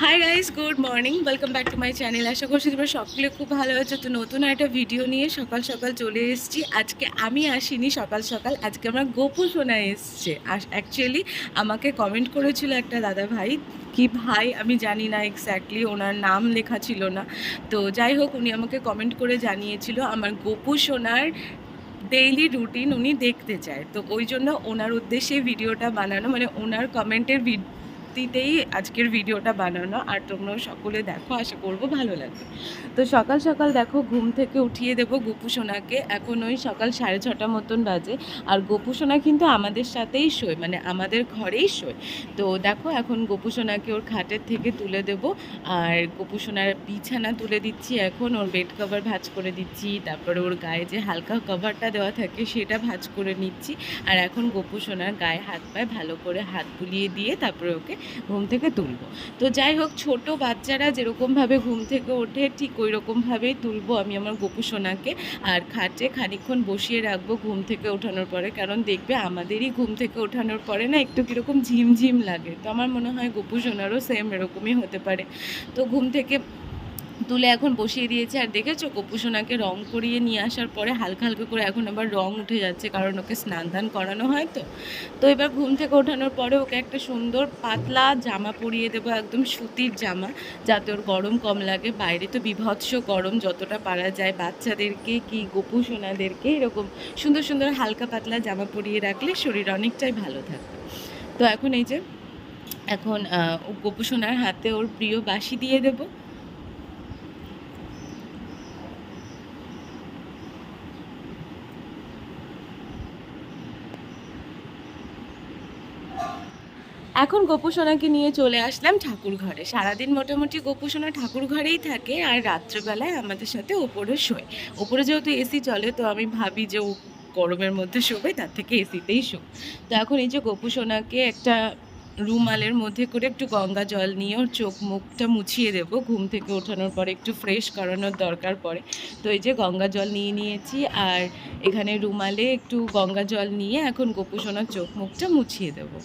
Hi guys good morning welcome back to my channel আশা করছি তোমরা সকলে খুব ভালো আছো। তো নতুন একটা ভিডিও নিয়ে সকাল সকাল চলে এসেছি। আজকে আমি আসিনি সকাল সকাল, আজকে আমার গোপু শোনা এসছে। অ্যাকচুয়ালি আমাকে কমেন্ট করেছিল একটা দাদা ভাই, কি ভাই? আমি জানি না এক্স্যাক্টলি ওনার নাম লেখা ছিল না। তো যাই হোক, উনি আমাকে কমেন্ট করে জানিয়েছিল আমার গোপু সোনার ডেইলি রুটিন উনি দেখতে চায়। তো ওই জন্য ওনার উদ্দেশ্যে ভিডিওটা বানানো মানে ওনার কমেন্টের ভিত্তিতেই আজকের ভিডিওটা বানানো আর তোমরাও সকলে দেখো, আশা করব ভালো লাগবে। তো সকাল সকাল দেখো, ঘুম থেকে উঠিয়ে দেবো গোপু সোনাকে। এখন ওই সকাল সাড়ে ছটা মতন বাজে আর গোপু সোনা কিন্তু আমাদের সাথেই শোয় মানে আমাদের ঘরেই শোয়। তো দেখো, এখন গোপু সোনাকে ওর খাটের থেকে তুলে দেবো আর গোপু সোনার বিছানা তুলে দিচ্ছি এখন, ওর বেড কভার ভাজ করে দিচ্ছি, তারপরে ওর গায়ে যে হালকা কভারটা দেওয়া থাকে সেটা ভাজ করে নিচ্ছি। আর এখন গোপু সোনার গায়ে হাত পায়ে ভালো করে হাত বুলিয়ে দিয়ে তারপরে ওকে ঘুম থেকে তুলবো। তো যাই হোক, ছোট বাচ্চারা যেরকমভাবে ঘুম থেকে ওঠে, ঠিক ওই রকমভাবেই তুলবো আমি আমার গোপু সোনাকে। আর খাটে খানিক্ষণ বসিয়ে রাখব ঘুম থেকে ওঠানোর পরে, কারণ দেখবে আমাদেরই ঘুম থেকে ওঠানোর পরে না একটু কীরকম ঝিমঝিম লাগে। তো আমার মনে হয় গোপু সোনারও সেম এরকমই হতে পারে। তো ঘুম থেকে তুলে এখন বসিয়ে দিয়েছে। আর দেখেছ গোপু সোনাকে রং করিয়ে নিয়ে আসার পরে হালকা হালকা করে এখন আবার রং উঠে যাচ্ছে কারণ ওকে স্নান ধান করানো হয় তো। তো এবার ঘুম থেকে ওঠানোর পরে ওকে একটা সুন্দর পাতলা জামা পরিয়ে দেবো একদম সুতির জামা যাতে ওর গরম কম লাগে। বাইরে তো বিভৎস গরম যতটা পারা যায় বাচ্চাদেরকে কি গোপু সোনাদেরকে এরকম সুন্দর সুন্দর হালকা পাতলা জামা পরিয়ে রাখলে শরীর অনেকটাই ভালো থাকবে। তো এখন এই যে এখন আহ, ও গোপু হাতে ওর প্রিয় বাসি দিয়ে দেবো। এখন গোপুসোনাকে নিয়ে চলে আসলাম ঠাকুর ঘরে। সারাদিন মোটামুটি গোপুসোনা ঠাকুর ঘরেই থাকে আর রাত্রেবেলায় আমাদের সাথে ওপরে শোয়। ওপরে যেহেতু এসি চলে, তো আমি ভাবি যে ও গরমের মধ্যে শোবে, তার থেকে এসিতেই শো তো এখন এই যে গোপুসোনাকে একটা রুমালের মধ্যে করে একটু গঙ্গা জল নিয়ে ওর চোখ মুখটা মুছিয়ে দেবো। ঘুম থেকে ওঠানোর পরে একটু ফ্রেশ করানোর দরকার পড়ে। তো এই যে গঙ্গা জল নিয়ে নিয়েছি আর এখানে রুমালে একটু গঙ্গা জল নিয়ে এখন গোপুসোনার চোখ মুখটা মুছিয়ে দেবো।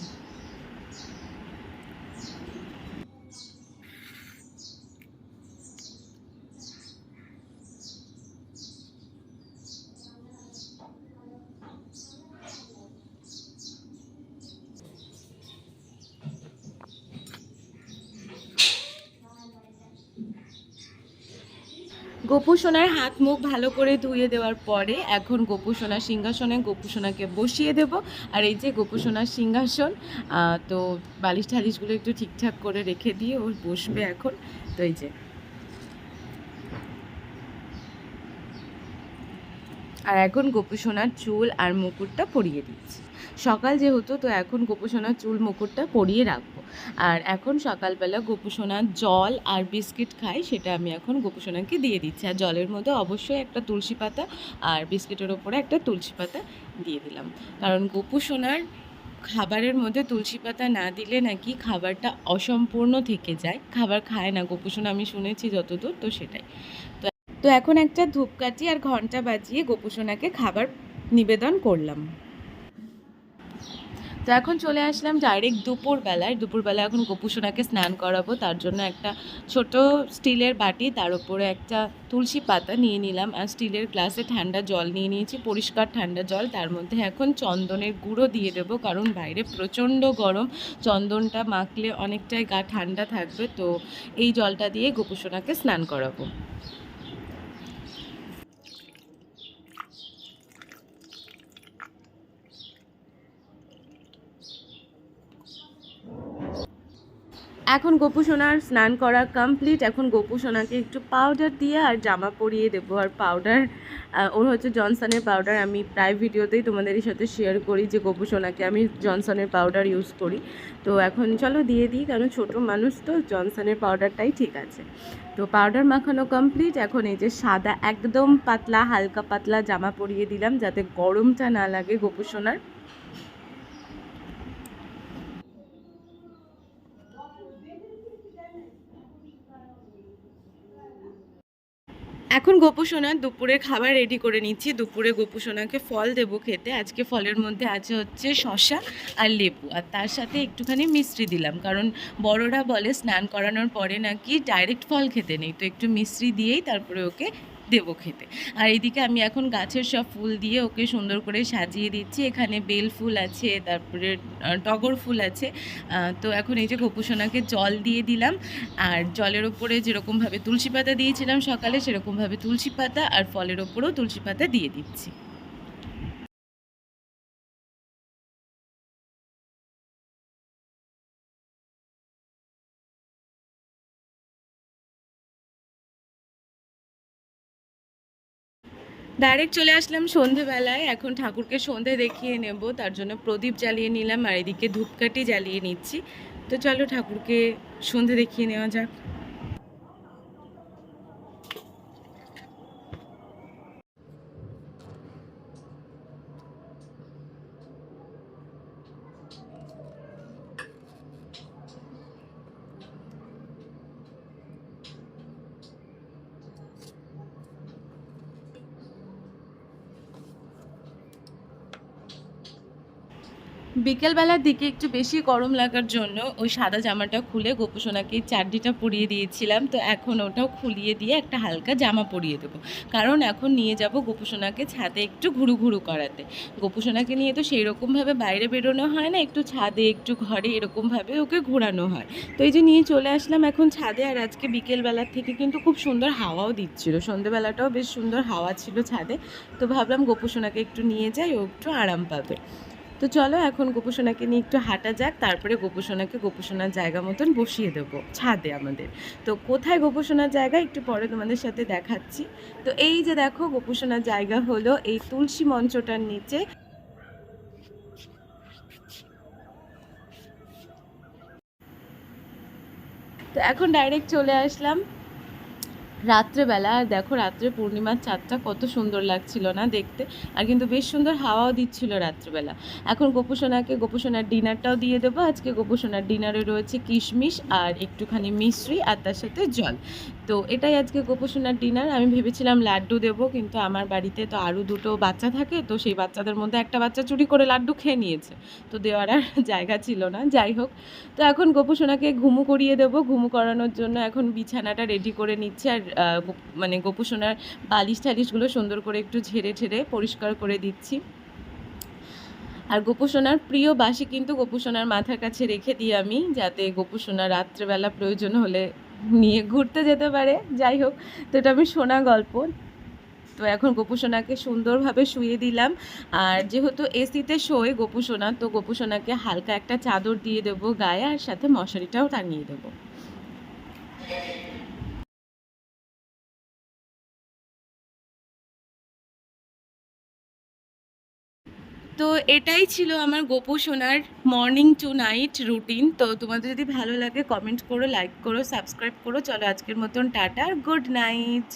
গোপু সোনার হাত মুখ ভালো করে ধুয়ে দেওয়ার পরে এখন গোপু সোনার সিংহাসনে, গোপু সোনাকে বসিয়ে দেব। আর এই যে গোপু সোনার সিংহাসন তো বালিশ ঠালিশগুলো একটু ঠিকঠাক করে রেখে দিয়ে ও বসবে এখন। তো এই যে। আর এখন গোপু সোনার চুল আর মুকুটটা পরিয়ে দিচ্ছি। সকাল যেহেতু, তো এখন গোপু সোনার চুল, মুকুটটা পরিয়ে রাখব। আর এখন সকালবেলা গোপু সোনার জল আর বিস্কিট খাই, সেটা আমি এখন গোপু সোনাকে দিয়ে দিচ্ছি। আর জলের মধ্যে অবশ্যই একটা তুলসী পাতা আর বিস্কিটের ওপরে একটা তুলসী পাতা দিয়ে দিলাম। কারণ গোপু সোনার খাবারের মধ্যে তুলসী পাতা না দিলে নাকি খাবারটা অসম্পূর্ণ থেকে যায়। খাবার খায় না গোপু সোনা আমি শুনেছি যতদূর, তো সেটাই। তো তো এখন একটা ধূপকাঠি আর ঘণ্টা বাজিয়ে গোপু সোনাকে খাবার নিবেদন করলাম। তো এখন চলে আসলাম ডাইরেক্ট দুপুরবেলায়। দুপুরবেলা এখন গোপুসোনাকে স্নান করাবো, তার জন্য একটা ছোট স্টিলের বাটি, তার উপরে একটা তুলসী পাতা নিয়ে নিলাম আর স্টিলের গ্লাসে ঠান্ডা জল নিয়ে নিয়েছি, পরিষ্কার ঠান্ডা জল। তার মধ্যে এখন চন্দনের গুঁড়ো দিয়ে দেবো, কারণ বাইরে প্রচণ্ড গরম। চন্দনটা মাখলে অনেকটাই গা ঠান্ডা থাকবে, তো এই জলটা দিয়ে গোপুসোনাকে স্নান করাবো। এখন গোপু সোনার স্নান করা কমপ্লিট এখন গোপু সোনাকে একটু পাউডার দিয়ে আর জামা পরিয়ে দেবো। আর পাউডার ওর হচ্ছে জনসনের পাউডার আমি প্রায় ভিডিওতেই তোমাদের সাথে শেয়ার করি যে গোপু সোনাকে আমি জনসনের পাউডার ইউজ করি। তো এখন চলো দিয়ে দিই, কারণ ছোট মানুষ তো জনসনের পাউডারটাই ঠিক আছে। তো পাউডার মাখানো কমপ্লিট এখন এই যে সাদা, একদম পাতলা, হালকা পাতলা জামা পরিয়ে দিলাম যাতে গরমটা না লাগে গোপু সোনার। এখন গোপুসোনা দুপুরের খাবার রেডি করে নিচ্ছি। দুপুরে গোপুসোনাকে ফল দেবো খেতে। আজকে ফলের মধ্যে আছে হচ্ছে শশা আর লেবু। আর তার সাথে একটুখানি মিশ্রি দিলাম। কারণ বড়রা বলে স্নান করানোর পরে নাকি ডাইরেক্ট ফল খেতে নেই। তো একটু মিশ্রি দিয়েই তারপরে ওকে দেবো খেতে। আর এদিকে আমি এখন গাছের সব ফুল দিয়ে ওকে সুন্দর করে সাজিয়ে দিচ্ছি। এখানে বেল ফুল আছে, তারপরে টগর ফুল আছে। তো এখন এই যে গোপুসোনাকে জল দিয়ে দিলাম। আর জলের ওপরে যেরকমভাবে তুলসী পাতা দিয়েছিলাম সকালে, সেরকমভাবে তুলসী পাতা আর ফলের ওপরেও তুলসী পাতা দিয়ে দিচ্ছি। ডাইরেক্ট চলে আসলাম সন্ধেবেলায়। এখন ঠাকুরকে সন্ধে দেখিয়ে নেব। তার জন্য প্রদীপ জ্বালিয়ে নিলাম আর এদিকে ধূপকাঠি জ্বালিয়ে নিচ্ছি। তো চলো ঠাকুরকে সন্ধে দেখিয়ে নেওয়া যাক। বিকেলবেলার দিকে একটু বেশি গরম লাগার জন্য ওই সাদা জামাটা খুলে গোপুসোনাকে চারডিটা পরিয়ে দিয়েছিলাম। তো এখন ওটাও খুলিয়ে দিয়ে একটা হালকা জামা পরিয়ে দেবো। কারণ এখন নিয়ে যাব গোপুসোনাকে ছাদে একটু ঘুরু ঘুরু করাতে। গোপুসোনাকে নিয়ে তো সেই রকমভাবে বাইরে বেরোনো হয় না, একটু ছাদে, একটু ঘরে এরকমভাবে ওকে ঘোরানো হয়। তো এই যে নিয়ে চলে আসলাম এখন ছাদে আর আজকে বিকেলবেলার থেকে কিন্তু খুব সুন্দর হাওয়াও দিচ্ছিল। সন্ধেবেলাটাও বেশ সুন্দর হাওয়া ছিল ছাদে। তো ভাবলাম গোপুসোনাকে একটু নিয়ে যাই, ও একটু আরাম পাবে। তো চলো এখন গোপুসোনাকে নিয়ে একটু হাঁটা যাক, তারপরে গোপুসোনাকে গোপুসোনার জায়গা মতন বসিয়ে দেবো, ছাদে আমাদের। তো কোথায় গোপুসোনার জায়গা? একটু পরে তোমাদের সাথে দেখাচ্ছি। তো এই যে দেখো, গোপুসোনার জায়গা হলো এই তুলসী মঞ্চটার নিচে। তো এখন ডাইরেক্ট চলে আসলাম রাত্রেবেলা, আর দেখো রাত্রে পূর্ণিমার চাঁদটা কত সুন্দর লাগছিল না দেখতে, আর কিন্তু বেশ সুন্দর হাওয়াও দিচ্ছিল রাত্রেবেলা। এখন গোপুসোনাকে গোপুসোনার ডিনারটাও দিয়ে দেবো। আজকে গোপুসোনার ডিনারে রয়েছে কিশমিশ আর একটুখানি মিশ্রি আর তার সাথে জল। তো এটাই আজকে গোপুসোনার ডিনার। আমি ভেবেছিলাম লাড্ডু দেবো, কিন্তু আমার বাড়িতে তো আরও দুটো বাচ্চা থাকে, তো সেই বাচ্চাদের মধ্যে একটা বাচ্চা চুরি করে লাড্ডু খেয়ে নিয়েছে। তো দেওয়ার আর জায়গা ছিল না। যাই হোক, তো এখন গোপুসোনাকে ঘুমু করিয়ে দেবো। ঘুমু করানোর জন্য এখন বিছানাটা রেডি করে নিচ্ছে আর মানে গোপুসোনার বালিশ টালিশগুলো সুন্দর করে একটু ঝেড়ে ঝেড়ে পরিষ্কার করে দিচ্ছি। আর গোপুসোনার প্রিয় বাসি কিন্তু গোপুসোনার মাথার কাছে রেখে দিই আমি, যাতে গোপুসোনা রাত্রেবেলা প্রয়োজন হলে নিয়ে ঘুরতে যেতে পারে। যাই হোক, তো এটা আমি শোনা গল্প। তো এখন গোপুসোনাকে সুন্দরভাবে শুয়ে দিলাম। আর যেহেতু এসিতে শোয় গোপুসোনা, তো গোপুসোনাকে হালকা একটা চাদর দিয়ে দেবো গায়ে, আর সাথে মশারিটাও টাঙিয়ে দেবো। তো এটাই ছিল আমার গোপু সোনার মর্নিং টু নাইট রুটিন তো তোমাদের যদি ভালো লাগে কমেন্ট করো লাইক করো সাবস্ক্রাইব করো। চলো আজকের মতন টাটা গুড নাইট